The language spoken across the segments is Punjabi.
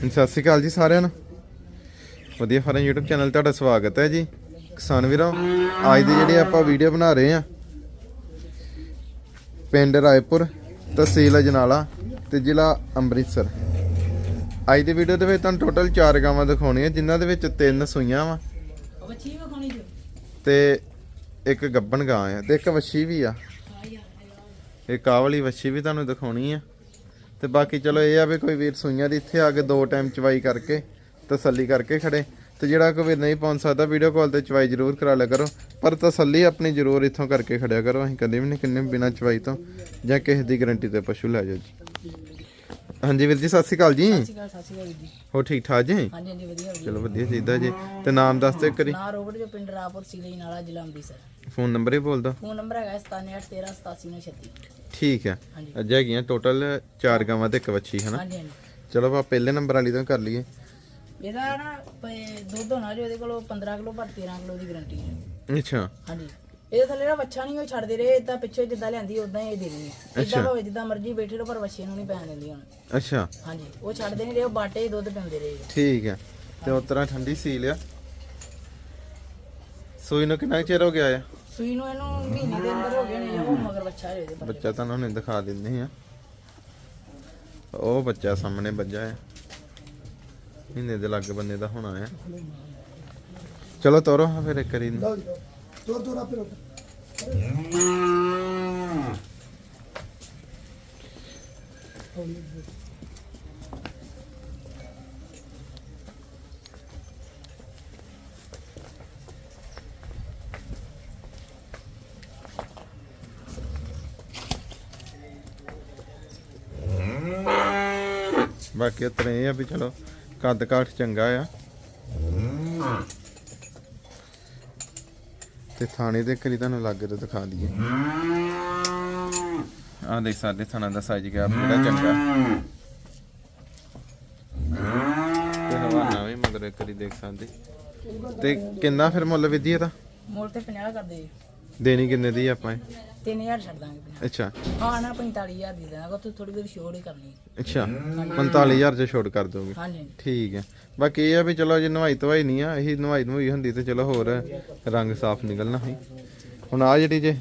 ਸਤਿ ਸ਼੍ਰੀ ਅਕਾਲ ਜੀ ਸਾਰਿਆਂ ਨੂੰ। ਵਧੀਆ ਫਾਰਮ YouTube ਚੈਨਲ ਤੁਹਾਡਾ ਸਵਾਗਤ ਹੈ ਜੀ। ਕਿਸਾਨ ਵੀਰਾਂ, ਅੱਜ ਦੀ ਜਿਹੜੀ ਆਪਾਂ ਵੀਡੀਓ ਬਣਾ ਰਹੇ ਆ ਪਿੰਡ ਰਾਏਪੁਰ, ਤਹਿਸੀਲ ਅਜਨਾਲਾ ਤੇ ਜ਼ਿਲ੍ਹਾ ਅੰਮ੍ਰਿਤਸਰ। ਅੱਜ ਦੀ ਵੀਡੀਓ ਦੇ ਵਿੱਚ ਤੁਹਾਨੂੰ ਟੋਟਲ 4 ਗਾਵਾਂ ਦਿਖਾਉਣੀਆਂ, ਜਿਨ੍ਹਾਂ ਦੇ ਵਿੱਚ ਤਿੰਨ ਸੂਈਆਂ ਵਾ ਬੱਚੀ ਤੇ ਇੱਕ ਗੱਬਣ ਗਾਂ ਆ ਤੇ ਇੱਕ ਵੱਛੀ ਵੀ ਆ। ਇਹ ਆਹ ਵੱਛੀ ਵੀ ਤੁਹਾਨੂੰ ਦਿਖਾਉਣੀ ਆ। ਤੇ ਬਾਕੀ ਚਲੋ ਇਹ ਆ ਵੀ ਕੋਈ ਵੀਰ ਸੂਈਆਂ ਦੀ ਇੱਥੇ ਆ ਕੇ ਦੋ ਟਾਈਮ ਚਵਾਈ ਕਰਕੇ ਤਸੱਲੀ ਕਰਕੇ ਖੜੇ। ਤੇ ਜਿਹੜਾ ਕੋਈ ਵੀਰ ਨਹੀਂ ਪਹੁੰਚ ਸਕਦਾ ਵੀਡੀਓ ਕਾਲ ਤੇ ਚਵਾਈ ਜ਼ਰੂਰ ਕਰਾ ਲਿਆ ਕਰੋ। ਪਰ ਤਸੱਲੀ ਆਪਣੀ ਜ਼ਰੂਰ ਇੱਥੋਂ ਕਰਕੇ ਖੜਿਆ ਕਰੋ। ਅਸੀਂ ਕਦੇ ਵੀ ਨਹੀਂ ਕਿੰਨੇ ਬਿਨਾ ਚਵਾਈ ਤੋਂ ਜਾਂ ਕਿਸੇ ਦੀ ਗਾਰੰਟੀ ਤੇ ਪਸ਼ੂ ਲੈ ਜਾਓ ਜੀ। ਹਾਂਜੀ ਵੀਰ ਜੀ ਸਤਿ ਸ਼੍ਰੀ ਅਕਾਲ ਜੀ। ਸਤਿ ਸ਼੍ਰੀ ਅਕਾਲ ਸਤਿ ਸ਼੍ਰੀ ਅਕਾਲ ਜੀ। ਹੋ ਠੀਕ ਠਾਕ ਜੀ? ਹਾਂਜੀ ਹਾਂਜੀ ਵਧੀਆ ਵਧੀਆ। ਚਲੋ ਵਧੀਆ ਚਾਹੀਦਾ ਜੀ। ਤੇ ਨਾਮ ਦੱਸ ਦਿਓ ਕਰੀ ਨਾ ਰੋਬਟ ਜੋ ਪਿੰਡ ਰਾਪੁਰ ਸਿਲੇ ਨਾਲਾ ਜ਼ਿਲ੍ਹਾ ਅੰਮ੍ਰਿਤਸਰ। ਫੋਨ ਨੰਬਰ ਹੀ ਬੋਲ ਦੋ ਫੋਨ ਨੰਬਰ ਹੈਗਾ 9781387936 ਠੀਕ ਹੈ। ਹਾਂਜੀ। ਅੱਜ ਹੈਗੀਆਂ ਟੋਟਲ 4 ਗਾਵਾਂ ਤੇ ਇੱਕ ਵੱਛੀ ਹੈ ਨਾ ਹਾਂਜੀ ਹਾਂਜੀ। ਚਲੋ ਆਪਾਂ ਪਹਿਲੇ ਨੰਬਰ ਵਾਲੀ ਤੋਂ ਕਰ ਲਈਏ। ਇਹਦਾ ਨਾ ਪ- ਦੁੱਧ ਹੋਣਾ ਜੋ ਇਹਦੇ ਕੋਲ 15 ਕਿਲੋ ਪਰ 13 ਕਿਲੋ ਦੀ ਗਾਰੰਟੀ ਹੈ। ਅੱਛਾ। ਹਾਂਜੀ। ਇਹਦੇ ਥੱਲੇ ਨਾ ਬੱਚਾ ਨਹੀਂ ਉਹ ਛੱਡਦੇ ਰਹੇ ਇਦਾਂ ਪਿੱਛੇ ਜਿੱਦਾਂ ਲਿਆਂਦੀ ਉਦਾਂ ਹੀ ਇਹ ਦੇਣੀ ਹੈ। ਇਦਾਂ ਭਾਵੇਂ ਜਿੱਦਾਂ ਮਰਜ਼ੀ ਬੈਠੇ ਰਹੋ ਪਰ ਬੱਚੇ ਨੂੰ ਨਹੀਂ ਪੈਣ ਦਿੰਦੀ ਹੁਣ। ਅੱਛਾ। ਹਾਂਜੀ। ਉਹ ਛੱਡਦੇ ਨਹੀਂ ਰਹੇ ਉਹ ਬਾਟੇ ਹੀ ਦੁੱਧ ਪਿੰਦੇ ਰਹੇ ਠੀਕ ਹੈ। ਤੇ ਉਸ ਤਰ੍ਹਾਂ ਠੰਡੀ ਸੀਲ ਆ। ਸੂਈ ਨੂੰ ਕਿੰਨਾ ਕੁ ਚਿਰ ਹੋ ਗਿਆ ਆ? ਸੂਈ ਨੂੰ ਇਹਨੂੰ ਮਹੀਨੇ ਦੇ ਅੰਦਰ ਹੋ ਗਏ ਨੇ ਉਹ ਮਗਰ ਬੱਚਾ ਬੱਚਾ ਤੁਹਾਨੂੰ ਹੁਣੇ ਦਿਖਾ ਦਿੰਦੇ ਆ। ਉਹ ਬੱਚਾ ਸਾਹਮਣੇ ਵੱਜਾ ਆ। ਮਹੀਨੇ ਦੇ ਲੱਗ ਬੰਨੇ ਦਾ ਹੋਣਾ ਆ। ਚਲੋ ਤੋਰੋ ਹਾਂ ਫਿਰ ਇੱਕ ਵਾਰੀ। ਨੂੰ। ਬਾਕੀ ਉਤਰੇ ਇਹ ਆ ਵੀ ਚਲੋ ਕੱਦ ਕਾਠ ਚੰਗਾ ਆ। ਤੇ ਥਾਣੇ ਦੇ ਕਰੀ ਤੁਹਾਨੂੰ ਲੱਗ ਤੇ ਦਿਖਾ ਦਈਏ। ਆਹ ਦੇਖ ਸਾਡੇ ਥਾਣਾ ਦਾ ਸਾਈਜ਼ ਗਿਆ ਜਿਹੜਾ ਚੰਗਾ। ਤੇ ਹਵਾਨਾ ਵੀ ਮਗਰ ਇੱਕ ਦੇਖ ਸਕਦੇ। ਤੇ ਕਿੰਨਾ ਫਿਰ ਮੁੱਲ ਵਿਧੀ ਇਹਦਾ? ਮੁੱਲ ਤੇ 50 ਕਰਦੇ। ਦੇਣੀ ਕਿੰਨੇ ਦੀ ਆਪਾਂ? ਇਹ? 3000 ਛੱਡ ਦਾਂਗੇ। ਅੱਛਾ। ਹਾਂ ਨਾ 45000 ਦੀ ਦੇਣਾ ਕੋ ਥੋੜੀ ਬਹੁਤੀ ਛੋੜ ਹੀ ਕਰਨੀ। ਅੱਛਾ 45000 ਚ ਛੋਟ ਕਰ ਦੋਗੇ? ਹਾਂਜੀ। ਠੀਕ ਹੈ। ਬਾਕੀ ਇਹ ਆ ਵੀ ਚਲੋ ਜੇ ਨਵਾਈ ਧਵਾਈ ਨਹੀਂ ਆ ਇਹੀ ਨਵਾਈ ਨਵਾਈ ਹੁੰਦੀ ਤੇ ਚਲੋ ਹੋਰ ਰੰਗ ਸਾਫ਼ ਨਿਕਲਣਾ ਸੀ। ਹੁਣ ਆ ਜਿਹੜੀ ਜੇ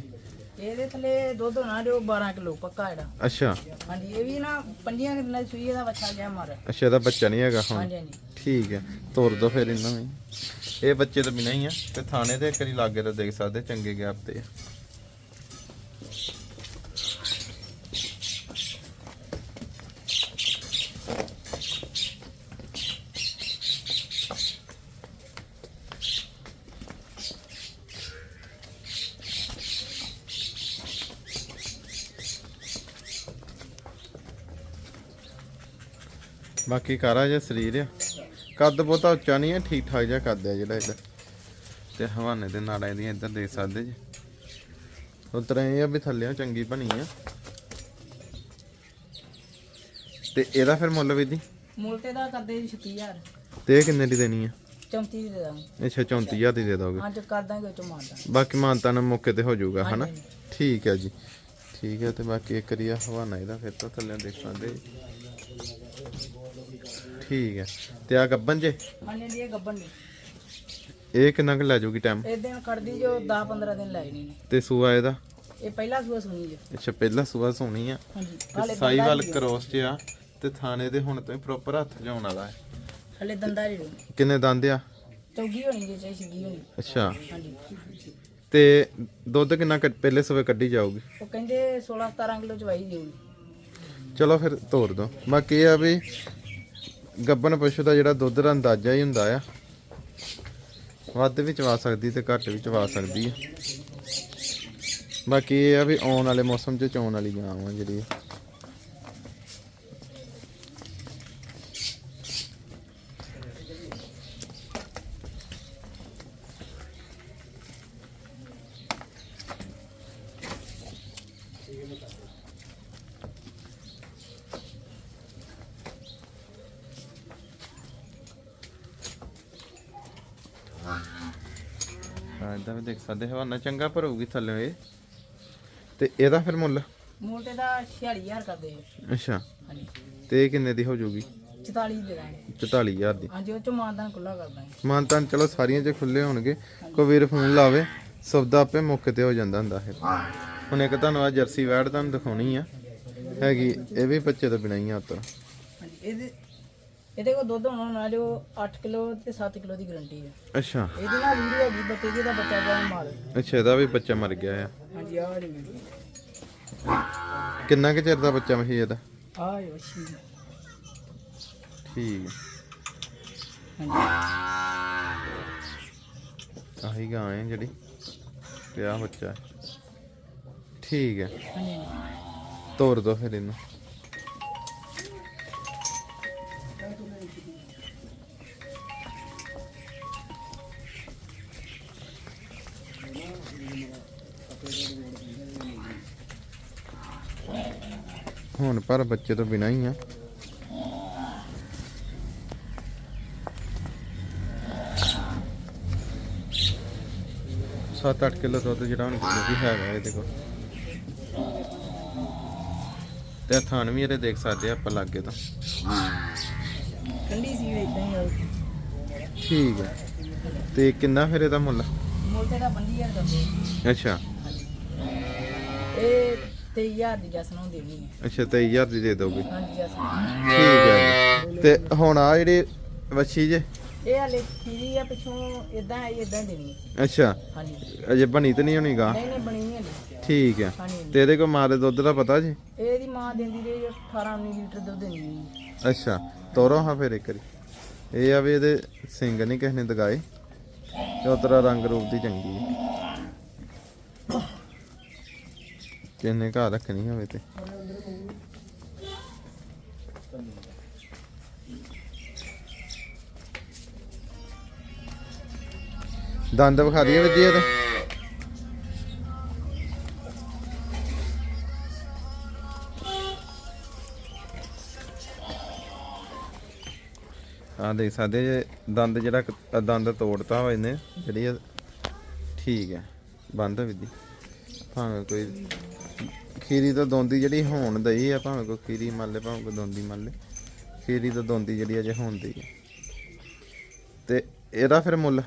ਇਹਦੇ ਥੱਲੇ ਦੁੱਧ ਹੋਣਾ ਜੋ 12 ਕਿਲੋ ਪੱਕਾ ਜਿਹੜਾ। ਅੱਛਾ। ਹਾਂਜੀ ਇਹ ਵੀ ਨਾ ਪੰਜੀਆਂ ਕਿੰਨਾ ਸੂਈ ਇਹਦਾ ਬੱਚਾ ਗਿਆ ਮਾਰ ਅੱਛਾ ਇਹਦਾ ਬੱਚਾ ਨਹੀਂ ਹੈਗਾ ਹੁਣ। ਹਾਂਜੀ ਹਾਂਜੀ। ਠੀਕ ਹੈ। ਤੋਰ ਦੋ ਫਿਰ ਇਹਨਾਂ ਨੂੰ ਇਹ ਬੱਚੇ ਤਾਂ ਬਿਨਾਂ ਹੀ ਆ। ਤੇ ਥਾਣੇ ਦੇ ਇੱਕ ਲਾਗੇ ਤਾਂ ਦੇਖ ਸਕਦੇ, ਚੰਗੇ ਗੈਪ ਤੇ ਬਾਕੀ ਕਾਰਾ ਜਿਹਾ ਸਰੀਰ ਆ। ਕੱਦ ਬਹੁਤਾ ਉੱਚਾ ਨਹੀਂ ਹੈ ਠੀਕ ਠਾਕ ਜਿਹਾ ਕੱਦ ਆ ਜਿਹੜਾ ਇਹਦਾ। ਤੇ ਹਵਾਨੇ ਦੇ ਨਾਲ ਇਹਦੀਆਂ ਇੱਧਰ ਦੇਖ ਸਕਦੇ ਜੀ। ਉਤਰਾ ਇਹ ਵੀ ਥੱਲਿਆਂ ਚੰਗੀ ਬਣੀ ਆ। ਤੇ ਇਹਦਾ ਫਿਰ ਮੁੱਲ ਵੀ ਦੀ? ਮੁੱਲ ਤੇ ਦਾ ਕਰਦੇ 36000 ਤੇ ਇਹ ਕਿੰਨੇ ਦੀ ਦੇਣੀ ਆ? 34 ਦੀ ਦਾਂਗੇ। ਅੱਛਾ 34000 ਦੀ ਦੇ ਦੋਗੇ। ਹਾਂ ਜੋ ਕਰ ਦਾਂਗੇ ਚੋਂ ਮਾਰਦਾ ਬਾਕੀ ਮਾਨਤਾ ਨਾਲ ਮੌਕੇ ਤੇ ਹੋ ਜਾਊਗਾ ਹਨਾ। ਠੀਕ ਹੈ ਜੀ। ਠੀਕ ਹੈ ਤੇ ਬਾਕੀ ਇੱਕ ਰਿਆ ਹਵਾਨਾ ਇਹਦਾ ਫਿਰ ਤਾਂ ਥੱਲੇ ਦੇਖ ਸਕਦੇ ਜੀ। ਠੀਕ ਹੈ। ਤੇ ਆ ਗੱਬਨ ਜੇ? ਹਾਂਜੀ ਹਾਂਜੀ ਇਹ ਗੱਬਨ ਨੇ ਇਹ ਕਿੰਨਾ ਕੁ ਲੈ ਜਾਊਗੀ ਟਾਈਮ ਇਹ ਦਿਨ ਖੜਦੀ ਜੋ 10 15 ਦਿਨ ਲੈ ਜਣੀ ਤੇ ਸੂਆ ਇਹਦਾ? ਇਹ ਪਹਿਲਾ ਸੂਆ ਸੁਣੀ ਜੋ। ਅੱਛਾ ਪਹਿਲਾ ਸੂਆ ਸੋਣੀ ਆ। ਹਾਂਜੀ ਤੇ ਹਾਲੇ ਸਾਈਵਾਲ ਕਰੋਸ ਚ ਆ ਤੇ ਥਾਣੇ ਦੇ ਹੁਣ ਤੋਂ ਹੀ ਪ੍ਰੋਪਰ ਹੱਥ ਜਾਉਣ ਵਾਲਾ ਹੈ। ਹਲੇ ਦੰਦਾ ਜੀ ਕਿੰਨੇ ਦੰਦ ਆ? ਚੌਗੀ ਹੋਣੀ ਜੇ ਚਾਹੀ ਸਿੱਧੀ ਹੋਣੀ। ਅੱਛਾ। ਹਾਂਜੀ। ਤੇ ਦੁੱਧ ਕਿੰਨਾ ਕੱਢ- ਪਹਿਲੇ ਸਵੇ ਕੱਢੀ ਜਾਊਗੀ? ਉਹ ਕਹਿੰਦੇ 16 17 ਕਿਲੋ ਚਵਾਈ ਦੇਊਗੀ। ਚਲੋ ਫਿਰ ਤੋਰ ਦੋ। ਬਾਕੀ ਇਹ ਆ ਵੀ ਗੱਬਨ ਪਸ਼ੂ ਦਾ ਜਿਹੜਾ ਦੁੱਧ ਦਾ ਅੰਦਾਜ਼ਾ ਹੀ ਹੁੰਦਾ ਆ। ਵੱਧ ਵੀ ਚਵਾ ਸਕਦੀ ਤੇ ਘੱਟ ਵੀ ਚਵਾ ਸਕਦੀ ਆ। ਬਾਕੀ ਇਹ ਆ ਵੀ ਆਉਣ ਵਾਲੇ ਮੌਸਮ 'ਚ ਚੋਣ ਵਾਲੀ ਗਾਂ ਆ ਜਿਹੜੀ ਹਾਂ ਇਦਾਂ ਵੀ ਦੇਖ ਸਕਦੇ ਹਵਾਨਾ ਚੰਗਾ ਭਰੂਗੀ ਥੱਲੇ ਇਹ। ਤੇ ਇਹਦਾ ਫਿਰ ਮੁੱਲ? ਮੁੱਲ ਤੇ ਦਾ 46000 ਕਰਦੇ ਜੀ ਅੱਛਾ। ਹਾਂਜੀ। ਤੇ ਇਹ ਕਿੰਨੇ ਦੀ ਹੋ ਜਾਊਗੀ? 44 ਦੇ ਦਾਂਗੇ। 44000 ਦੀ। ਹਾਂਜੀ ਉਹ ਚ ਮਾਨਦਾਨ ਖੁੱਲਾ ਕਰ ਦਾਂਗੇ। ਮਾਨਤਾਨ ਚਲੋ ਸਾਰੀਆਂ ਚ ਖੁੱਲੇ ਹੋਣਗੇ ਕੋਈ ਵੀਰ ਫੋਨ ਲਾਵੇ ਸੌਦਾ ਆਪੇ ਮੌਕੇ ਤੇ ਹੋ ਜਾਂਦਾ ਹੁੰਦਾ ਹੈ ਹੁਣ ਇੱਕ ਤੁਹਾਨੂੰ ਆ ਜਰਸੀ ਵੈੜ ਤੁਹਾਨੂੰ ਦਿਖਾਉਣੀ ਆ। ਹੈਗੀ ਇਹ ਵੀ ਬੱਚੇ ਤੋਂ ਬਿਨਾਂ ਹੀ ਆ ਉੱਤਰ। ਹਾਂਜੀ ਇਹਦੇ ਇਹਦੇ ਕੋਲ ਦੁੱਧ ਹੋਣਾ ਨਾ ਜੋ 8 ਕਿਲੋ ਤੇ 7 ਕਿਲੋ ਦੀ ਗਰੰਟੀ ਹੈ ਅੱਛਾ। ਇਹਦੀ ਨਾਲ ਵੀਡੀਓ ਹੈਗੀ ਬੱਚੇ ਦੀ ਦਾ ਬੱਚਾ ਬੜਾ ਮਾਲ ਅੱਛਾ ਇਹਦਾ ਵੀ ਬੱਚਾ ਮਰ ਗਿਆ ਆ। ਹਾਂਜੀ ਵਾਲੀ ਵੀਡੀਓ ਕਿੰਨਾ ਕੁ ਚਿਰ ਦਾ ਬੱਚਾ ਮਹੀ ਇਹਦਾ? ਹੈ ਵਸ਼ੀ ਠੀਕ। ਹਾਂਜੀ। ਆਹੀ ਗਾਂ ਹੈ ਜਿਹੜੀ ਤੇ ਆਹ ਬੱਚਾ। ਹੈ। ਠੀਕ ਹੈ ਹਾਂਜੀ। ਤੋਰ ਦੋ ਫਿਰ ਇਹਨੂੰ। ਹੁਣ ਪਰ ਬੱਚੇ ਤੋਂ ਬਿਨਾਂ ਹੀ ਆ। ਸੱਤ ਅੱਠ ਕਿਲੋ ਦੁੱਧ ਜਿਹੜਾ ਹੁਣ ਕਿਲੋ ਵੀ ਹੈਗਾ ਇਹਦੇ ਕੋਲ। ਤੇ ਥਾਨ ਵੀ ਇਹਦੇ ਦੇਖ ਸਕਦੇ ਆ ਆਪਾਂ ਲਾਗੇ ਤਾਂ। ਠੰਡੀ ਸੀ ਇਦਾਂ ਹੀ ਆਉ ਠੀਕ ਹੈ ਤੇ ਕਿੰਨਾ ਫਿਰ ਇਹਦਾ ਮੁੱਲ? ਮੁੱਲ ਤੇ ਦਾ 25000 ਕਰਦੇ ਅੱਛਾ। ਇਹ 23000 ਦੀ ਜਸ ਨੂੰ ਦੇਣੀ ਹੈ। ਅੱਛਾ 23000 ਦੀ ਦੇ ਦੋਗੇ। ਹਾਂਜੀ ਠੀਕ ਹੈ ਜੀ। ਤੇ ਹੁਣ ਆ ਜਿਹੜੀ ਵੱਛੀ ਜੇ? ਇਹ ਹਲੇ ਖੀਰੀ ਆ ਪਿੱਛੋਂ ਇਦਾਂ ਹੈ ਇਦਾਂ ਦੇਣੀ ਹੈ। ਅੱਛਾ। ਹਾਂਜੀ। ਅਜੇ ਬਣੀ ਤੇ ਨਹੀਂ ਹੋਣੀ ਗਾ? ਨਹੀਂ ਨਹੀਂ ਬਣੀ ਨਹੀਂ ਹਲੇ ਠੀਕ ਹੈ। ਹਾਂਜੀ। ਤੇ ਇਹਦੇ ਕੋਲ ਮਾਂ ਦੇ ਦੁੱਧ ਦਾ ਪਤਾ ਜੀ? ਇਹਦੀ ਮਾਂ ਦਿੰਦੀ ਰਹੀ 18 19 ਲੀਟਰ ਦੁੱਧ ਦਿੰਦੀ ਰਹੀ ਅੱਛਾ ਤੋਰੋ ਹਾਂ ਫਿਰ ਇੱਕ ਵਾਰੀ। ਇਹ ਆ ਵੀ ਇਹਦੇ ਸਿੰਘ ਨਹੀਂ ਕਿਸੇ ਨੇ ਦਗਾਏ। ਤੇ ਉਤਰਾ ਰੰਗ ਰੂਪ ਦੀ ਚੰਗੀ ਹੈ। ਕਿੰਨੇ ਘਰ ਰੱਖਣੀ ਹੋਵੇ ਤੇ। ਦੰਦ ਵਿਖਾ ਦਈਏ ਵੀਰ ਜੀ ਆ ਦੇਖ ਸਕਦੇ ਜੇ ਦੰਦ ਜਿਹੜਾ ਦੰਦ ਤੋੜਤਾ ਹੋਏ ਨੇ ਜਿਹੜੀ ਠੀਕ ਹੈ। ਬੰਦ ਵਿਧੀ ਭਾਵੇਂ ਕੋਈ ਖੀਰੀ ਤੋਂ ਦੋਂਦੀ ਜਿਹੜੀ ਹੋਣ ਦਈ ਆ ਭਾਵੇਂ ਕੋਈ ਖੀਰੀ ਮੰਨ ਲੈ ਭਾਵੇਂ ਕੋਈ ਦੋਂਦੀ ਮੰਨ ਲੈ ਖੀਰੀ ਤੋਂ ਦੋਂਦੀ ਜਿਹੜੀ ਅਜੇ ਹੋਣ ਦਈ ਹੈ ਤੇ ਇਹਦਾ ਫਿਰ ਮੁੱਲ?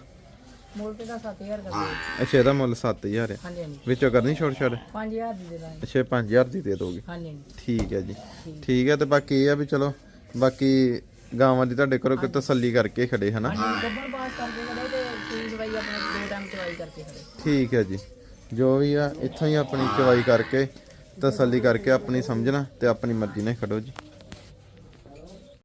ਮੁੱਲ ਤੇ ਦਾ 7000 ਕਰਦੇ ਅੱਛਾ ਇਹਦਾ ਮੁੱਲ 7000 ਹੈ ਹਾਂਜੀ ਹਾਂਜੀ। ਵਿੱਚੋਂ ਕਰਨੀ ਛੋੜ ਛੋੜ 5000 ਦੀ ਦੇ ਦਾਂਗੇ। ਅੱਛਾ 5000 ਦੀ ਦੇ ਦੋਗੇ? ਹਾਂਜੀ ਹਾਂਜੀ। ਠੀਕ ਹੈ ਜੀ। ਠੀਕ। ਹੈ ਤੇ ਬਾਕੀ ਇਹ ਆ ਵੀ ਚਲੋ ਬਾਕੀ ਗਾਵਾਂ ਦੀ ਤੁਹਾਡੇ ਕੋਲ ਤਸੱਲੀ ਕਰਕੇ ਖੜੇ ਹਨਾ? ਹਾਂਜੀ ਗੱਬਰ ਪਾਸ ਕਰਕੇ ਖੜੇ ਤੇ ਸੂਈ ਦਵਾਈ ਆਪਣੇ ਦੋ ਟਾਈਮ ਚਵਾਈ ਕਰਕੇ ਖੜੇ। ਠੀਕ ਹੈ ਜੀ। ਜੋ ਵੀ ਆ ਇੱਥੋਂ ਹੀ ਆਪਣੀ ਚਵਾਈ ਕਰਕੇ ਤਸੱਲੀ ਕਰਕੇ ਆਪਣੀ ਸਮਝਣਾ ਤੇ ਆਪਣੀ ਮਰਜ਼ੀ ਨਾਲ ਖੜੋ ਜੀ।